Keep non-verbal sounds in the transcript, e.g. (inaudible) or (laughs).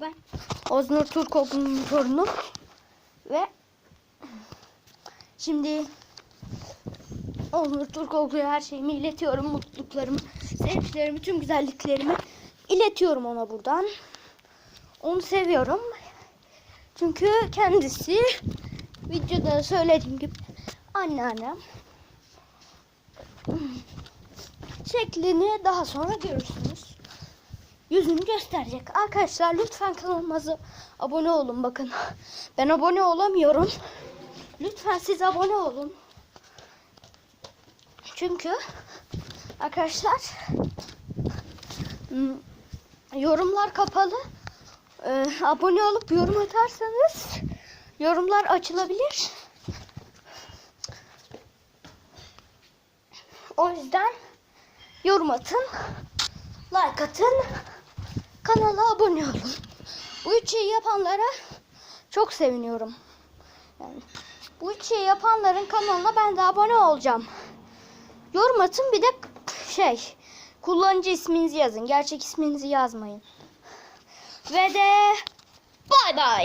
Merhaba ben Oznur Turkoğlu'nun torunu ve şimdi Oznur Turkoğlu'ya her şeyimi iletiyorum. Mutluluklarımı, sevinçlerimi, tüm güzelliklerimi iletiyorum ona buradan. Onu seviyorum. Çünkü kendisi videoda söylediğim gibi anneannem. Şeklini daha sonra görürsünüz yüzünü gösterecek. Arkadaşlar lütfen kanalımıza abone olun bakın. (laughs) Ben abone olamıyorum. Lütfen siz abone olun. Çünkü arkadaşlar hmm, yorumlar kapalı. Ee, abone olup yorum atarsanız yorumlar açılabilir. O yüzden yorum atın. Like atın. Kanala abone olun. Bu üç şeyi yapanlara çok seviniyorum. Yani bu üç şeyi yapanların kanalına ben de abone olacağım. Yorum atın bir de şey kullanıcı isminizi yazın. Gerçek isminizi yazmayın. Ve de bay bay.